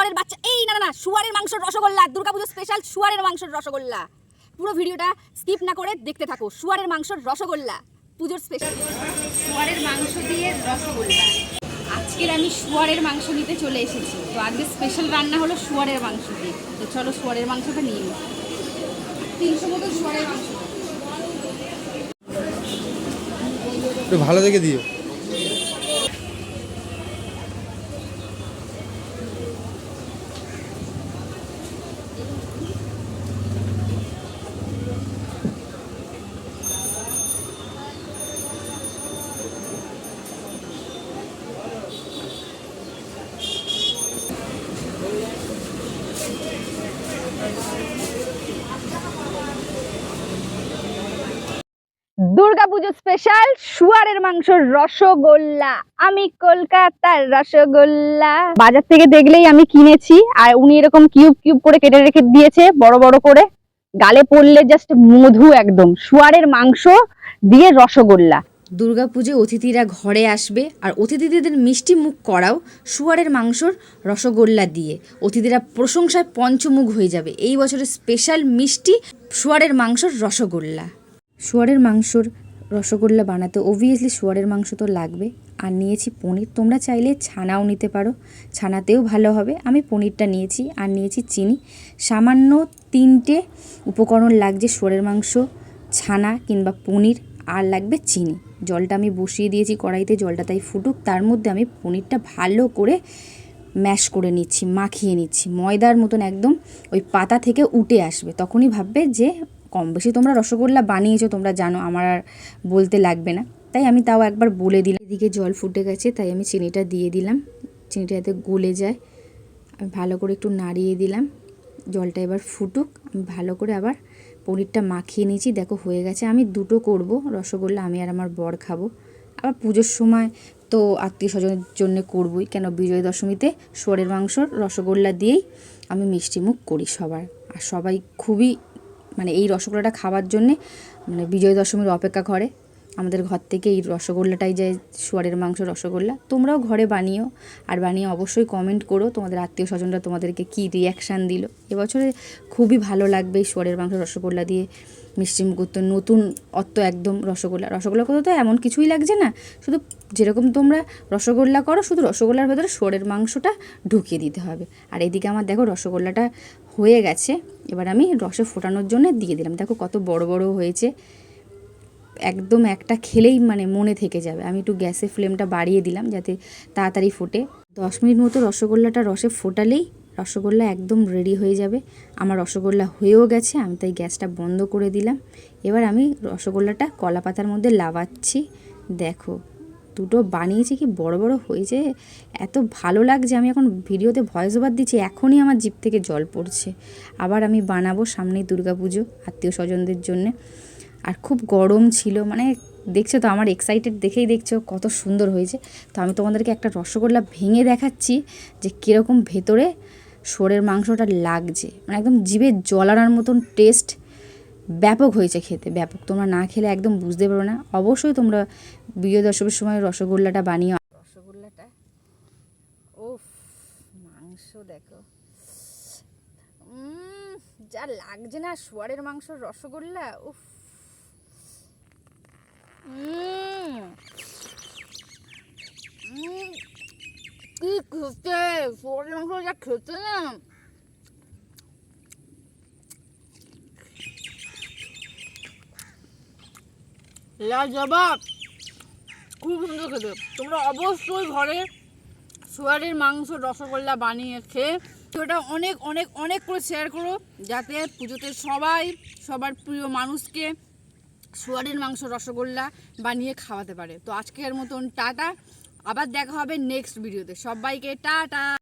শুয়ারের বাচ্চা এই না না না শুয়ারের মাংসের রসগোল্লা দুর্গাপুজো স্পেশাল শুয়ারের মাংসের রসগোল্লা। পুরো ভিডিওটা স্কিপ না করে দেখতে থাকো শুয়ারের মাংসের রসগোল্লা পুজোর স্পেশাল শুয়ারের মাংস দিয়ে রসগোল্লা। আজকের আমি শুয়ারের মাংস নিতে চলে এসেছি। তো আজকে স্পেশাল রান্না হলো শুয়ারের মাংস দিয়ে। তো চলো শুয়ারের মাংসটা নিয়ে নিই। তিনশো মতো শুয়ারের মাংস। ভালো দেখে দিও। দুর্গাপুজো স্পেশাল শুয়ারের মাংসর রসগোল্লা। আমি কলকাতার রসগোল্লা। বাজার থেকে দেখলেই আমি কিনেছি, আর উনি এরকম কিউব কিউব করে কেটে রেখে দিয়েছে, বড় বড় করে। গালে পড়লে জাস্ট মধু একদম। শুয়ারের মাংস দিয়ে রসগোল্লা। দুর্গাপুজো অতিথিরা ঘরে আসবে, আর অতিথিদের মিষ্টি মুখ করাও শুয়ারের মাংসর রসগোল্লা দিয়ে। অতিথিরা প্রশংসায় পঞ্চমুখ হয়ে যাবে। এই বছরের স্পেশাল মিষ্টি শুয়ারের মাংসর রসগোল্লা। শুয়ারের মাংসর রসগোল্লা বানাতে। অবভিয়াসলি শুয়ারের মাংস তো লাগবে। আর নিয়েছি পনির। তোমরা চাইলে ছানাও নিতে পারো। ছানাতেও ভালো হবে। আমি পনিরটা নিয়েছি। আর নিয়েছি চিনি। সামান্য তিনটে উপকরণ লাগছে শুয়ারের মাংস, ছানা কিংবা পনির। আর লাগবে চিনি। জলটা আমি বসিয়ে দিয়েছি কড়াইতে। জলটা তাই ফুটুক। তার মধ্যে আমি পনিরটা ভালো করে ম্যাশ করে নিচ্ছি, মাখিয়ে নিচ্ছি। ময়দার মতন একদম ওই পাতা থেকে উঠে আসবে। তখনই ভাববে যে কম বেশি তোমরা রসগোল্লা বানিয়েছো, তোমরা জানো, আমার আর বলতে লাগবে না। তাই আমি তাও একবার বলে দিলাম। এদিকে জল ফুটে গেছে, তাই আমি চিনিটা দিয়ে দিলাম। চিনিটা যাতে গলে যায়, আমি ভালো করে একটু নাড়িয়ে দিলাম। জলটা এবার ফুটুক, আমি ভালো করে আবার পনিরটা মাখিয়ে নিয়েছি। দেখো, হয়ে গেছে, আমি দুটো করব। রসগোল্লা আমি আর আমার বর খাব। আবার পুজোর সময় তো আত্মীয় স্বজনের জন্য করবই, কেন বিজয় দশমীতে শুয়ারের মাংসর রসগোল্লা দিয়েই আমি মিষ্টিমুখ করি সবার। আর সবাই খুবই মানে এই রসগোল্লাটা খাওয়ার জন্যে মানে বিজয় দশমীর অপেক্ষা করে। আমাদের ঘর থেকে এই রসগোল্লাটাই যায় শুয়ারের মাংস রসগোল্লা। তোমরাও ঘরে বানিও, আর বানিয়ে অবশ্যই কমেন্ট করো। তোমাদের আত্মীয় স্বজনরা তোমাদেরকে কী রিয়াকশান দিল? এবছরে খুবই ভালো লাগবে এই শুয়ারের মাংস রসগোল্লা দিয়ে। মিষ্টি মুখ নতুন অত একদম রসগোল্লা। রসগোল্লা করতে তো এমন কিছুই লাগছে না। শুধু যেরকম তোমরা রসগোল্লা করো, শুধু রসগোল্লার ভেতরে শুয়ারের মাংসটা ঢুকিয়ে দিতে হবে। আর এদিকে আমার দেখো রসগোল্লাটা হয়ে গেছে। এবার আমি রসে ফোটানোর জন্য দিয়ে দিলাম। দেখো কত বড় বড় হয়েছে। একদম একটা খেলেই মানে মনে থেকে যাবে। আমি একটু গ্যাসের ফ্লেমটা বাড়িয়ে দিলাম যাতে তাড়াতাড়ি ফোটে। দশ মিনিট মতো রসগোল্লাটা রসে ফোটালেই রসগোল্লা একদম রেডি হয়ে যাবে। আমার রসগোল্লা হয়েও গেছে, আমি তাই গ্যাসটা বন্ধ করে দিলাম। এবার আমি রসগোল্লাটা কলা পাতার মধ্যে লাভাচ্ছি দেখো, দুটো বানিয়েছি কি বড় বড় হয়েছে। এত ভালো লাগছে, আমি এখন ভিডিওতে ভয়েস ওভার দিচ্ছি, এখনই আমার জিপ থেকে জল পড়ছে। আবার আমি বানাবো সামনেই দুর্গাপুজো, আত্মীয় স্বজনদের জন্যে। আর খুব গরম ছিল মানে দেখছ তো আমার এক্সাইটেড দেখেই দেখছ কত সুন্দর হয়েছে। তো আমি তোমাদেরকে একটা রসগোল্লা ভেঙে দেখাচ্ছি যে কীরকম ভেতরে শোরের মাংসটা লাগছে। মানে একদম জিভে জল মতন টেস্ট ব্যাপক হয়েছে খেতে, ব্যাপক। তোমরা না খেলে একদম বুঝতে পারো না। অবশ্যই তোমরা বিজয় দশমীর সময় রসগোল্লাটা বানিয়ে রসগোল্লাটা? ওফ মাংস দেখো। যা লাগছে না শুয়ারের মাংস রসগোল্লা? উফ। কি খেতে শুয়ারের মাংস যা খেতে না লাজবাব খুব সুন্দর খেতে। তোমরা অবশ্যই ঘরে সোয়ারের মাংস রসগোল্লা বানিয়ে খেয়ে ওটা অনেক অনেক অনেক করে শেয়ার করো যাতে পুজোতে সবাই সবার প্রিয় মানুষকে সোয়ারের মাংস রসগোল্লা বানিয়ে খাওয়াতে পারে। তো আজকের মতন টাটা। আবার দেখা হবে নেক্সট ভিডিওতে সবাইকে টাটা।